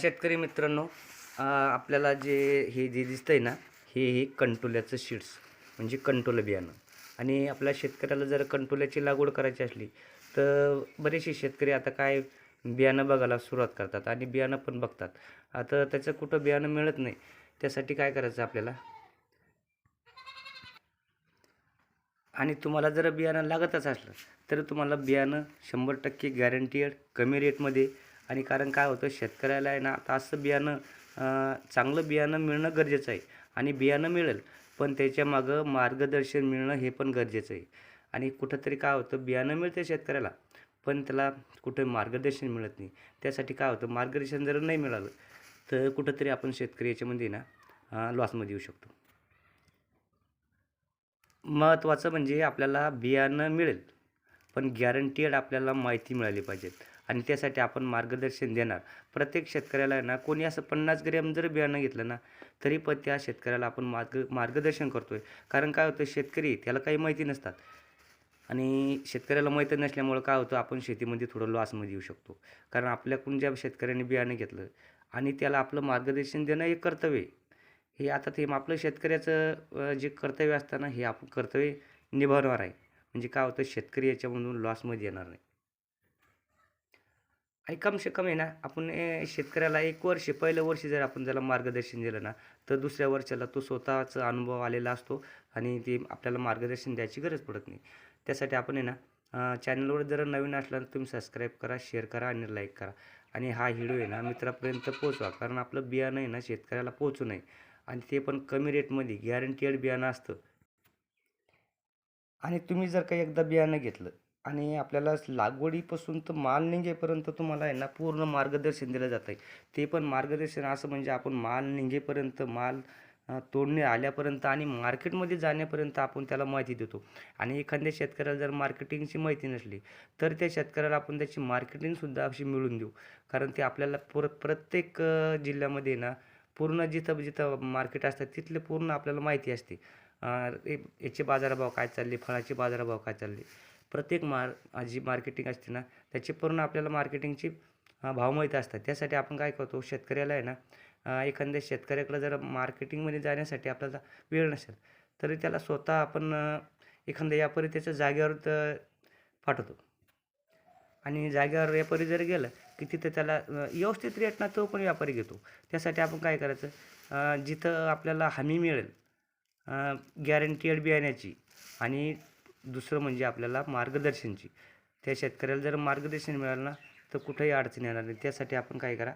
शेतकरी मित्रांनो आपल्याला जे हे जे दिसतंय ना हे हे कंटोल्याचं सीड्स म्हणजे कंटोलं बियाणं. आणि आपल्या शेतकऱ्याला जर कंटोल्याची लागवड करायची असली तर बरेचसे शेतकरी आता काय बियाणं बघायला सुरुवात करतात आणि बियाणं पण बघतात. आता त्याचं कुठं बियाणं मिळत नाही त्यासाठी काय करायचं आपल्याला? आणि तुम्हाला जर बियाणं लागतच असलं तर तुम्हाला बियाणं शंभर टक्के गॅरंटीड कमी रेटमध्ये आणि कारण काय होतं शेतकऱ्याला आहे ना आता असं बियाणं चांगलं बियाणं मिळणं गरजेचं आहे. आणि बियाणं मिळेल पण त्याच्या मागं मार्गदर्शन मिळणं हे पण गरजेचं आहे. आणि कुठंतरी काय होतं बियाणं मिळतं शेतकऱ्याला पण त्याला कुठं मार्गदर्शन मिळत नाही. त्यासाठी काय होतं मार्गदर्शन जर नाही मिळालं तर कुठंतरी आपण शेतकरी याच्यामध्ये ना लॉसमध्ये येऊ शकतो. महत्त्वाचं म्हणजे आपल्याला बियाणं मिळेल. पण गॅरंटीड आपल्याला माहिती मिळाली पाहिजेत. आणि त्यासाठी आपण मार्गदर्शन देणार. प्रत्येक शेतकऱ्याला आहे ना कोणी असं पन्नास ग्रॅम जर बियाणं घेतलं ना तरी पण त्या शेतकऱ्याला आपण मार्ग मार्गदर्शन करतो आहे कारण काय होतं शेतकरी त्याला काही माहिती नसतात. आणि शेतकऱ्याला माहिती नसल्यामुळं काय होतं आपण शेतीमध्ये थोडं लॉसमध्ये येऊ शकतो. कारण आपल्याकडून ज्या शेतकऱ्याने बियाणं घेतलं आणि त्याला आपलं मार्गदर्शन देणं हे कर्तव्य आहे. हे आता ते आपलं शेतकऱ्याचं जे कर्तव्य असतं ना हे आपण कर्तव्य निभावणार आहे. म्हणजे काय होतं शेतकरी याच्यामधून लॉसमध्ये येणार नाही. आणि कम से कम आहे ना आपण शेतकऱ्याला एक वर्ष पहिलं वर्ष जर आपण त्याला मार्गदर्शन दिलं ना तर दुसऱ्या वर्षाला तो स्वतःचा अनुभव आलेला असतो आणि ते आपल्याला मार्गदर्शन द्यायची गरज पडत नाही. त्यासाठी आपण आहे ना चॅनलवर जर नवीन असला तर तुम्ही सबस्क्राईब करा शेअर करा आणि लाईक करा. आणि हा व्हिडिओ आहे ना मित्रापर्यंत पोचवा कारण आपलं बियाणं आहे ना शेतकऱ्याला पोचू नये. आणि ते पण कमी रेटमध्ये गॅरंटीड बियाणं असतं. आणि तुम्ही जर काही एकदा बियाणं घेतलं आणि आपल्याला लागवडीपासून तर माल निघेपर्यंत तुम्हाला आहे ना पूर्ण मार्गदर्शन दिलं जातं आहे. ते पण मार्गदर्शन असं म्हणजे आपण माल निघेपर्यंत माल तोडणे आल्यापर्यंत आणि मार्केटमध्ये जाण्यापर्यंत आपण त्याला माहिती देतो. आणि एखाद्या शेतकऱ्याला जर मार्केटिंगची माहिती नसली तर त्या शेतकऱ्याला आपण त्याची मार्केटिंगसुद्धा अशी मिळून देऊ. कारण ते आपल्याला पुर प्रत्येक जिल्ह्यामध्ये ना पूर्ण जिथं जिथं मार्केट असतात तिथले पूर्ण आपल्याला माहिती असते. याचे बाजारभाव काय चालले? फळाचे बाजारभाव काय चालले? प्रत्येक मार जी मार्केटिंग असते ना त्याची पूर्ण आपल्याला मार्केटिंगची भाव माहीत असतात. त्यासाठी आपण काय करतो? शेतकऱ्याला आहे ना एखाद्या शेतकऱ्याकडे जर मार्केटिंगमध्ये जाण्यासाठी आपल्याला वेळ नसेल तरी त्याला स्वतः आपण एखाद्या व्यापारी त्याच्या जागेवर पाठवतो. आणि जागेवर व्यापारी जर गेलं की तिथं त्याला व्यवस्थित रेटना तो पण व्यापारी घेतो. त्यासाठी आपण काय करायचं? जिथं आपल्याला हमी मिळेल गॅरंटीड बियाण्याची आणि दुसरं म्हणजे आपल्याला मार्गदर्शनची. त्या शेतकऱ्याला जर मार्गदर्शन मिळालं ना तर कुठंही अडचण येणार नाही. त्यासाठी आपण काय करा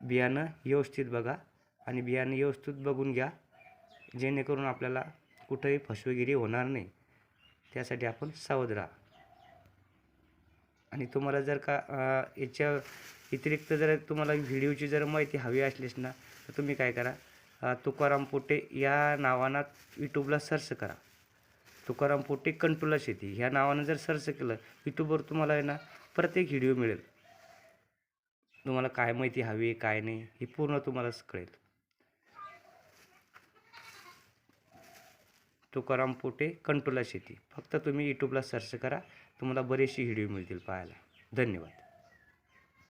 बियाणं व्यवस्थित बघा आणि बियाणं व्यवस्थित बघून घ्या जेणेकरून आपल्याला कुठंही फसवेगिरी होणार नाही. त्यासाठी आपण सावध राहा. आणि तुम्हाला जर का याच्या व्यतिरिक्त जर तुम्हाला व्हिडिओची जर माहिती हवी असलीच ना तर तुम्ही काय करा तुकाराम पोटे या नावानं यूट्यूबला सर्च करा. तुकाराम पोटे कंटुला शेती. ह्या नावानं जर सर्च केलं यूट्यूबवर तुम्हाला आहे ना प्रत्येक व्हिडिओ मिळेल. तुम्हाला काय माहिती हवी आहे काय नाही हे पूर्ण तुम्हाला कळेल. तुकाराम पोटे कंटुला शेती. फक्त तुम्ही यूट्यूबला सर्च करा तुम्हाला बरेचसे व्हिडिओ मिळतील पाहायला. धन्यवाद.